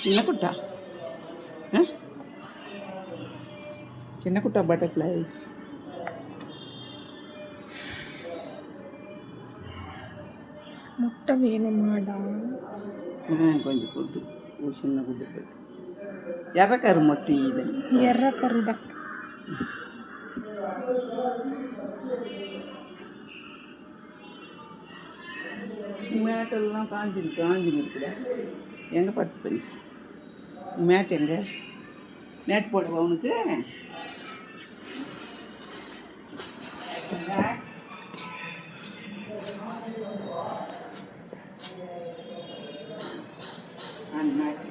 சின்ன குட்டா? சின்ன குட்டா பட்டர்ஃப்ளை முட்டை வேணுமாடா? கொஞ்சம் போட்டு. ஒரு சின்ன குட்டு போட்டு. எர்ரக்கரு மொட்டி இது. எர்ரக்கரு தான் மேட்டெல்லாம் காஞ்சிருக்கு காஞ்சிருக்கு இருக்குதா எங்கே பத்து பண்ணி மேட் எங்க? மேட் போடுவா உனக்கு? அந்த மேட்.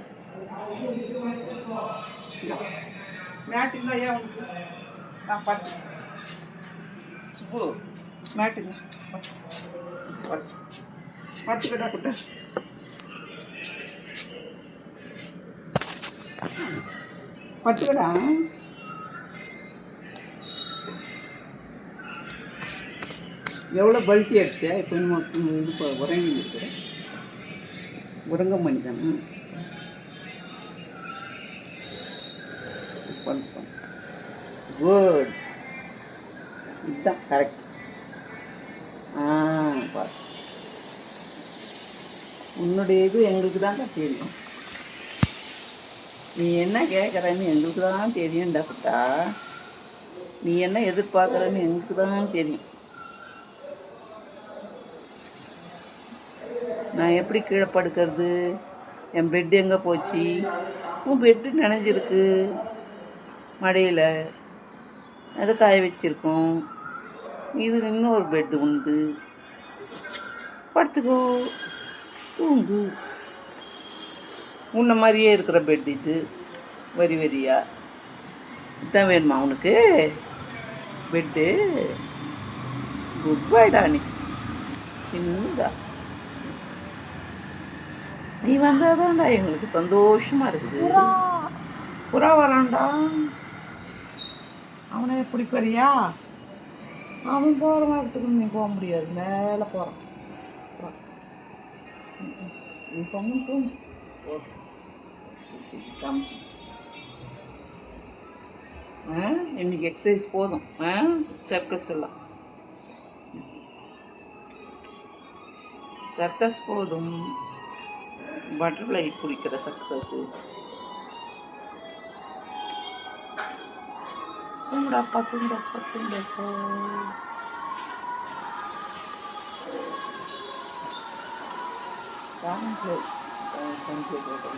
மேட் இல்லை ஏன் ஆ பட்டு பட்டு பட்டுக்கடா? எவ்வளோ பல்கி ஆயிடுச்சு? இப்போ நம்ம இது இப்போ உறங்கி இருக்கிற உறங்க மணி தானே குட் இதுதான் கரெக்ட் ஆ பாரு. உன்னுடைய இது எங்களுக்கு தான் தெரியும். நீ என்ன கேட்குறன்னு எங்களுக்கு தான் தெரியும் டாக்டா நீ என்ன எதிர்பார்க்குறன்னு எங்களுக்கு தான் தெரியும். நான் எப்படி கீழே படுக்கிறது? என் பெட் எங்கே போச்சு? உன் பெட்டு நினைஞ்சிருக்கு. மழையில் அதை காய வச்சிருக்கோம். இது இன்னொரு பெட்டு உண்டு. படுத்துக்கோ. தூங்கு. உன்ன மாதிரியே இருக்கிற பெட் இது. வரி வரியா? இதான் வேணுமா உனக்கு? பெட்டு குட் பைடா நீ. சின்னதா நீ வந்தாதான்டா எங்களுக்கு சந்தோஷமா இருக்குது. புறா. வரான்டா. அவனை பிடிப்பறியா அவன் போகிற நேரத்துக்கு நீ போக முடியாது. மேலே போகிறான் நீ பொண்ணு தூங்கு. ஆ இன்னைக்கு எக்ஸசைஸ் போதும். ஆ சர்க்கஸ் எல்லாம். சர்க்கஸ் போதும். பட்டர்ஃப்ளை பிடிக்கிற சர்க்கஸ் தூங்குடாப்பா தூங்குடாப்பா தூங்குடாப்பா காமெண்ட்ல 三三千多个